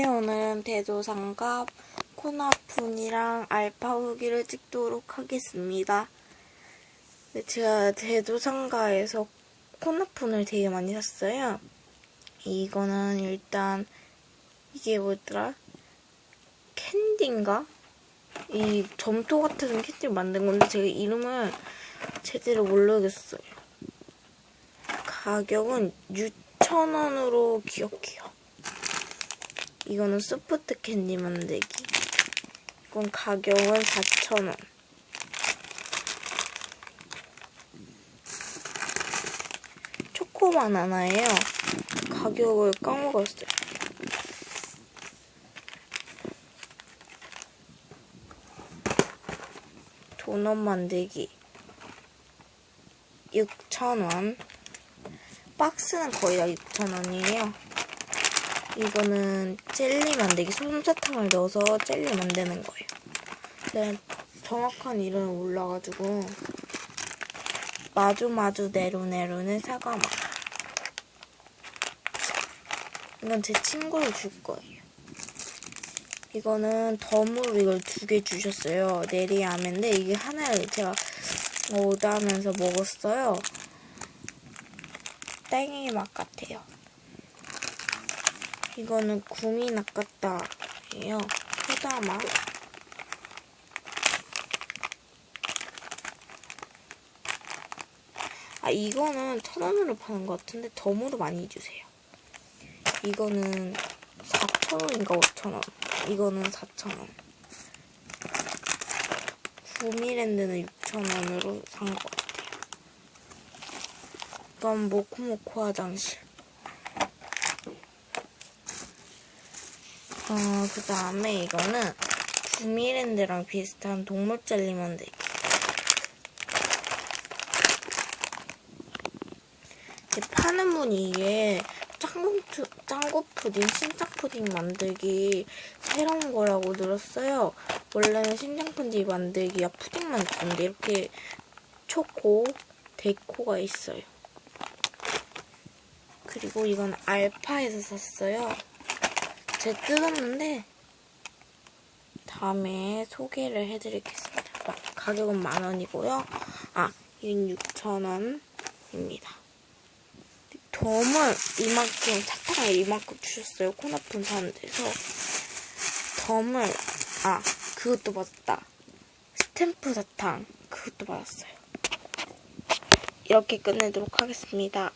네, 오늘은 대도상갑 코나푼이랑 알파 후기를 찍도록 하겠습니다. 네, 제가 대도상가에서 코나푼을 되게 많이 샀어요. 이거는 일단 이게 뭐더라? 캔디인가? 이 점토 같은 캔디를 만든 건데 제가 이름을 제대로 모르겠어요. 가격은 6,000원으로 기억해요. 이거는 소프트 캔디 만들기. 이건 가격은 4,000원. 초코 바나나예요. 가격을 까먹었어요. 도넛 만들기 6,000원. 박스는 거의 다 6,000원이에요. 이거는 젤리 만들기 솜사탕을 넣어서 젤리 만드는 거예요. 네, 정확한 이름은 몰라가지고 마주마주 네로네로는 사과맛 이건 제 친구를 줄 거예요. 이거는 덤으로 이걸 두 개 주셨어요. 네리아메인데 이게 하나를 제가 오다하면서 먹었어요. 땡이 맛 같아요. 이거는 구미 낚았다예요. 소다맛. 아 이거는 천 원으로 파는 것 같은데 덤으로 많이 주세요. 이거는 4천 원인가 5천 원. 이거는 4천 원. 구미랜드는 6천 원으로 산 것 같아요. 이건 모코모코 화장실. 어, 그 다음에 이거는 구미랜드랑 비슷한 동물 젤리 만들기. 파는 분이 이게 짱구, 짱구 푸딩, 신장 푸딩 만들기 새로운 거라고 들었어요. 원래는 신장 푸딩 만들기가 푸딩만 있었는데 이렇게 초코, 데코가 있어요. 그리고 이건 알파에서 샀어요. 제가 뜯었는데 다음에 소개를 해드리겠습니다. 가격은 만 원이고요. 아, 이건 6천 원입니다. 덤을 이만큼 사탕을 이만큼 주셨어요. 코나푼 사는 데서 덤을 아 그것도 받았다. 스탬프 사탕 그것도 받았어요. 이렇게 끝내도록 하겠습니다.